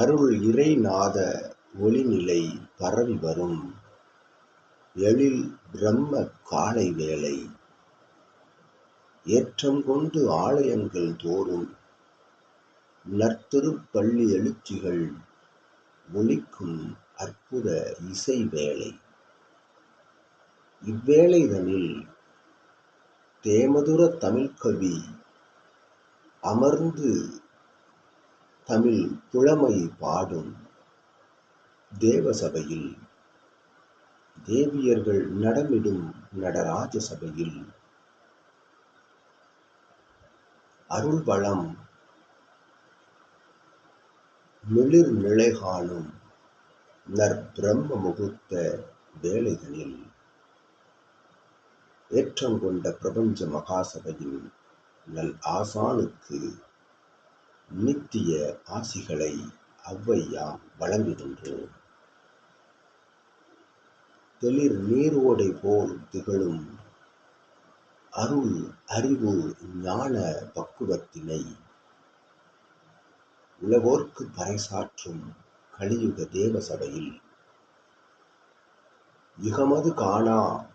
அருள் இறைநாத ஒளிநிலை பரவி வரும். எழில் பிரம்ம காலை வேளை. ஏற்றம் கொண்டு ஆலயங்கள் தோறும் நற்திருப்பள்ளி எழுச்சிகள் ஒலிக்கும் அற்புத இசை வேளை. இவ்வேளைதனில் தேமதுர தமிழ்கவி அமர்ந்து தமிழ் புலமை பாடும் தேவசபையில் தேவியர்கள் நடமிடும் நடராஜ சபையில். அருள் மிளிர் நிலை காணும் நற்பிரம்ம முகூர்த்த வேலைகளில் ஏற்றம் கொண்ட பிரபஞ்ச மகாசபையின் நல் ஆசானுக்கு நித்திய ஆசிகளை ஒளவையா வழங்குகின்றோம். தெளிர் நீரோடை போல் திகழும் அருள் அறிவு ஞான பக்குவத்தினை உலகோர்க்கு பறைசாற்றும் கலியுக தேவசபையில் யுகமது காணா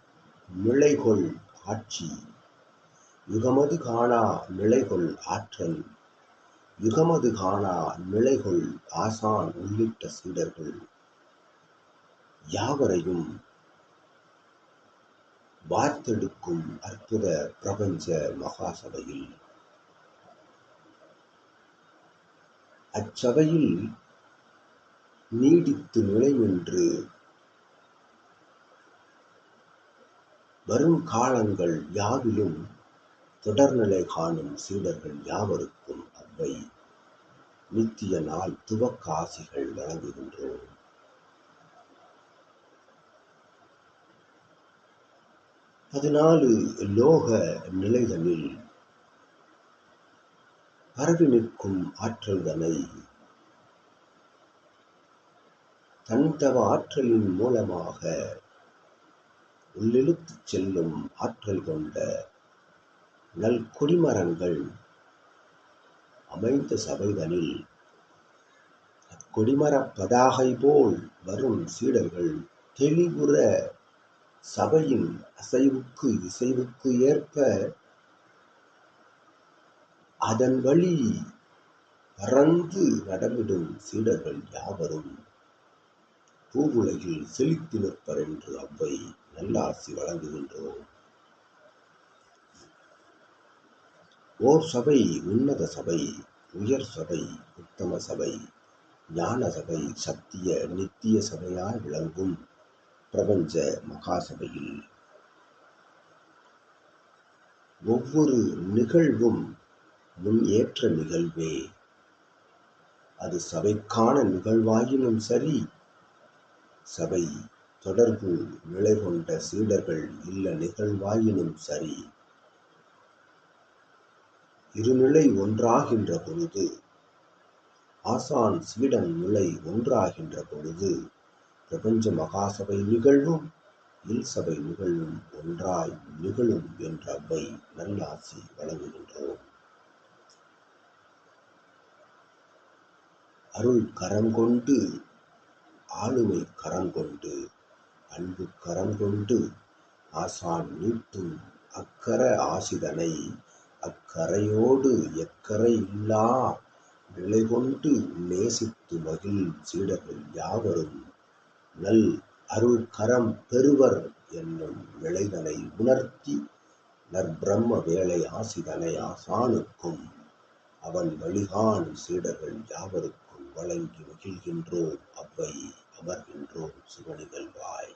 நிலைகொள் ஆட்சி யுகமது காணா நிலைகொள் ஆற்றல் யுகமது கானா நிலைகொள் ஆசான் உள்ளிட்ட சீடர்கள் யாவரையும் வார்த்தெடுக்கும் அற்புத பிரபஞ்ச மகாசபையில் அச்சபையில் நீடித்து நிலைநின்று வரும் காலங்கள் யாவிலும் தொடர்நிலை காணும் சீடர்கள் யாவருக்கும் வை நித்திய நாள் துவக்க ஆசைகள் வழங்குகின்றோம். பதினாலு லோக நிலைகளில் பரவி நிற்கும் ஆற்றல்தனை தன்தவ ஆற்றலின் மூலமாக உள்ளிழுத்துச் செல்லும் ஆற்றல் கொண்ட நல் கொடிமரங்கள் அமைந்த சபைகளில் கொடிமரப் பதாகை போல் வரும் சீடர்கள் தெளிவுற சபையின் அசைவுக்கு இசைவுக்கு ஏற்ப அதன் வழி பறந்து நடமிடும் சீடர்கள் யாவரும் பூவுலகில் செழித்து நிற்பர் என்று அவ்வை நல்லாசி வழங்குகின்றோம். ஓர் சபை உன்னத சபை உயர் சபை உத்தம சபை ஞான சபை சத்திய நித்திய சபையாய் விளங்கும் பிரபஞ்ச மகாசபையில். ஒவ்வொரு நிகழ்வும் முன் ஏற்ற நிகழ்வே. அது சபைக்கான நிகழ்வாயினும் சரி சபை தொடர்பு நிலை கொண்ட சீடர்கள் இல்ல நிகழ்வாயினும் சரி இருநிலை ஒன்றாகின்ற பொழுது ஆசான் சீடன் நிலை ஒன்றாகின்ற பொழுது பிரபஞ்ச மகாசபை நிகழ்வும் இல் சபை நிகழ்வும் ஒன்றாய் நிகழும் என்ற அவ்வை நல்லாசி வழங்குகின்றோம். அருள் கரம் கொண்டு ஆளுமை கரம் கொண்டு அன்பு கரம் கொண்டு ஆசான் நீட்டும் அக்கர ஆசிதனை அக்கரையோடு எக்கரை இல்லா நிலை கொண்டு நேசித்து மகிழ் சீடர்கள் யாவரும் நல் அருள் கரம் பெறுவர் என்னும் நிலைதனை உணர்த்தி நற்பிரம்ம வேலை ஆசிதனை ஆசானுக்கும் அவன் வழிகான் சீடர்கள் யாவருக்கும் வழங்கி மகிழ்கின்றோம். அவ்வை அமர்கின்றோம் சிவனிகள் வாய்